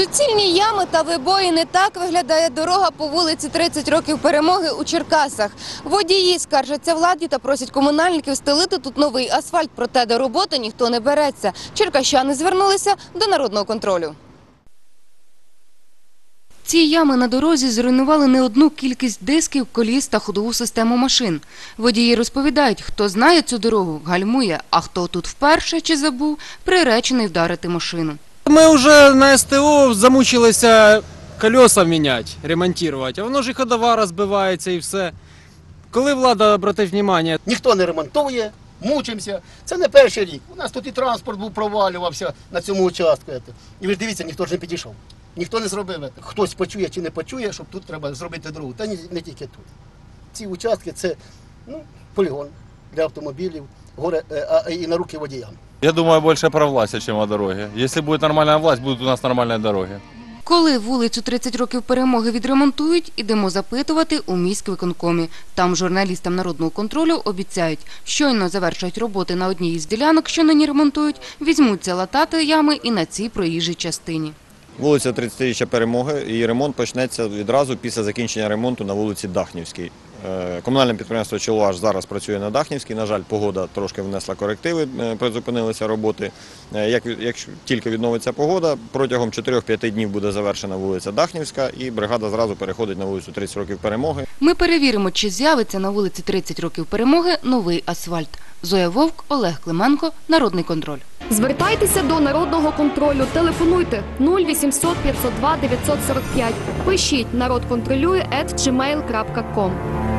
Суцільні ями та вибоїни так виглядає дорога по вулиці 30 років перемоги у Черкасах. Водії скаржаться владі та просять комунальників стелити тут новий асфальт, проте до роботи ніхто не береться. Черкащани звернулися до народного контролю. Ці ями на дорозі зруйнували не одну кількість дисків, коліс та ходову систему машин. Водії розповідають, хто знає цю дорогу, гальмує, а хто тут вперше чи забув, приречений вдарити машину. Ми вже на СТО замучилися колеса міняти, ремонтувати, а воно ж і ходова розбивається і все. Коли влада обратить увагу, ніхто не ремонтує, мучимося. Це не перший рік. У нас тут і транспорт був провалювався на цьому участку. І ви ж дивіться, ніхто ж не підійшов. Ніхто не зробив. Хтось почує чи не почує, щоб тут треба зробити дорогу. Та не тільки тут. Ці участки це ну, полігон для автомобілів, горе, е, а, і на руки водіям. Я думаю больше про власть, чем о дороге. Если будет нормальная власть, будут у нас нормальные дороги. Коли вулицю 30 років перемоги відремонтують, ідемо запитувати у міськвиконкомі. Там журналістам народного контролю обіцяють, щойно завершать роботи на одній із ділянок, що нині ремонтують, візьмуться латати ями і на цій проїжджій частині. Вулиця 30-річчя перемоги і ремонт почнеться відразу після закінчення ремонту на вулиці Дахнівській. Е, Комунальне підприємство «Чолуаш» зараз працює на Дахнівській. На жаль, погода трошки внесла корективи, е, призупинилися роботи. Е, Як, якщо тільки відновиться погода, протягом 4-5 днів буде завершена вулиця Дахнівська і бригада зразу переходить на вулицю 30 років перемоги. Ми перевіримо, чи з'явиться на вулиці 30 років перемоги новий асфальт. Зоя Вовк, Олег Клименко, Народний контроль. Звертайтеся до народного контролю. Телефонуйте 0800 502 945. Пишіть народ контролює gmail.com.